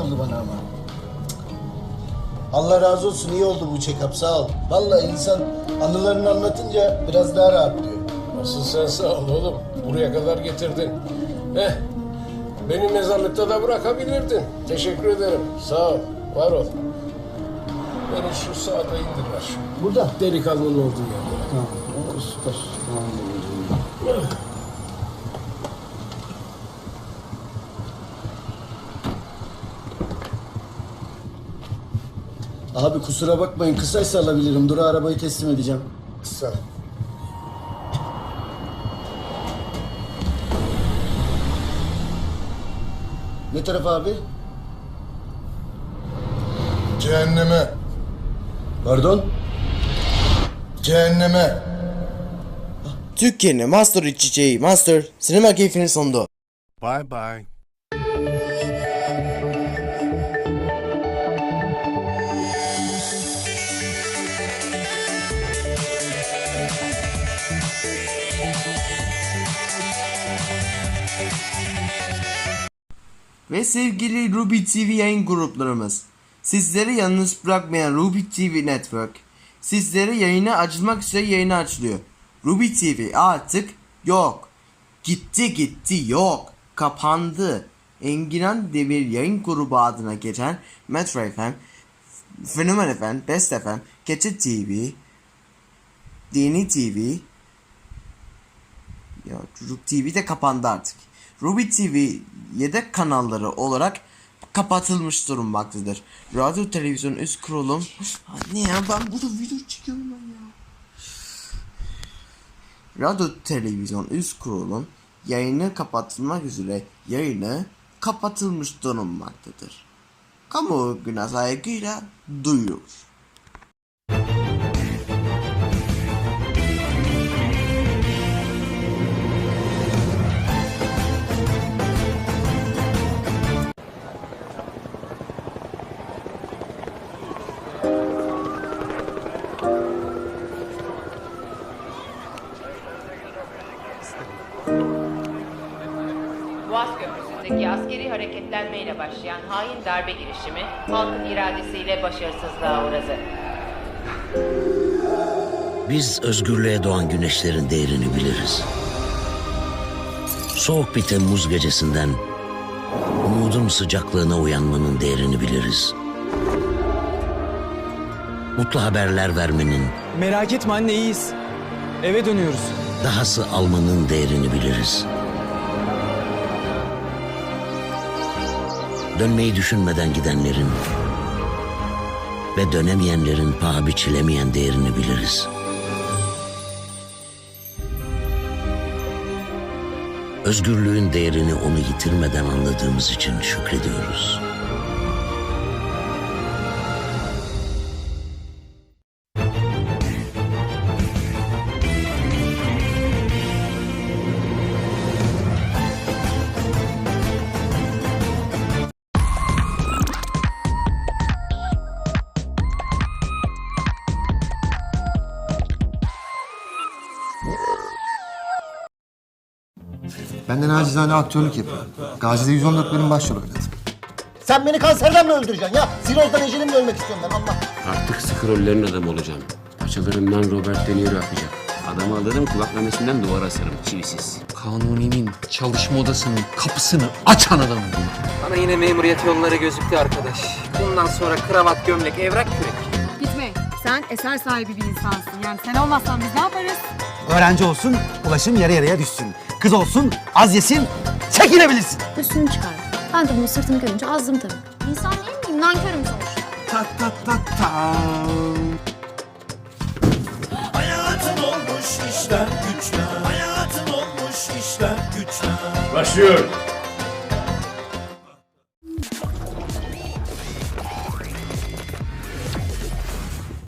oldu bana ama. Allah razı olsun iyi oldu bu check-up sağ ol. Vallahi insan anılarını anlatınca biraz daha rahatlıyor. Asıl sen sağ ol oğlum. Buraya kadar getirdin. Eh, beni mezarlıkta da bırakabilirdin. Teşekkür ederim. Sağ ol, var ol. Beni şu sağda indir ver. Burada. Delikanlının olduğu yerde. Tamam. Süper. Tamam. Abi kusura bakmayın kısaysa alabilirim. Dura arabayı teslim edeceğim. Kısa. Ne taraf abi? Cehenneme. Pardon? Cehenneme. Türkiye'nin Master çiçeği Master sinema keyfinin sonunda. Bye bye. Ve sevgili Ruby TV yayın gruplarımız. Sizleri yalnız bırakmayan Ruby TV Network. Sizleri yayına açılmak üzere yayına açılıyor. Ruby TV artık yok. Gitti gitti yok. Kapandı. Enginan Demir yayın grubu adına geçen Metro FM, Fenomen FM, Best FM, Keçe TV, Dini TV, ya Çocuk TV de kapandı artık. Ruby TV yedek kanalları olarak kapatılmış durumdadır. Radyo televizyon üst kurulum... Ne ya ben burada video çekiyorum ben ya. Radyo televizyon üst kurulum yayını kapatılmak üzere yayını kapatılmış durumdadır. Kamuoyuna saygıyla duyurur. Boğaz Köprüsü'ndeki askeri hareketlenmeyle başlayan hain darbe girişimi halkın iradesiyle başarısızlığa uğradı. Biz özgürlüğe doğan güneşlerin değerini biliriz. Soğuk bir Temmuz gecesinden umudun sıcaklığına uyanmanın değerini biliriz. Mutlu haberler vermenin, Merak etme anne iyiyiz. Eve dönüyoruz. dahası almanın değerini biliriz. Dönmeyi düşünmeden gidenlerin ve dönemeyenlerin paha biçilemeyen değerini biliriz. Özgürlüğün değerini onu yitirmeden anladığımız için şükrediyoruz. Benden acizane aktörlük yapıyorum. Gazi'de 114 bölüm başrol oynadım. Sen beni kanserden mi öldüreceksin ya? Sirozdan ecelimle ölmek istiyorum ben Allah. Artık scrollerin adamı olacağım. Paçalarımdan Robert De Niro akacak. Adamı alırım kulak memesinden duvara asarım çivisiz. Kanuni'nin çalışma odasının kapısını açan adamım. Bana yine memuriyet yolları gözüktü arkadaş. Bundan sonra kravat, gömlek, evrak kürek. Gitme. Sen eser sahibi bir insansın. Yani sen olmazsan biz ne yaparız? Öğrenci olsun, ulaşım yarı yarıya düşsün. Kız olsun, az yesin, çekilebilirsin. Üstünü çıkar. Ben de bunun sırtını görünce azdım tabii. İnsan değil miyim? Nankörüm sonuçta. Tak tak tak tak. Hayatın olmuş işler güçler. Hayatın olmuş işler güçler. Başlıyor.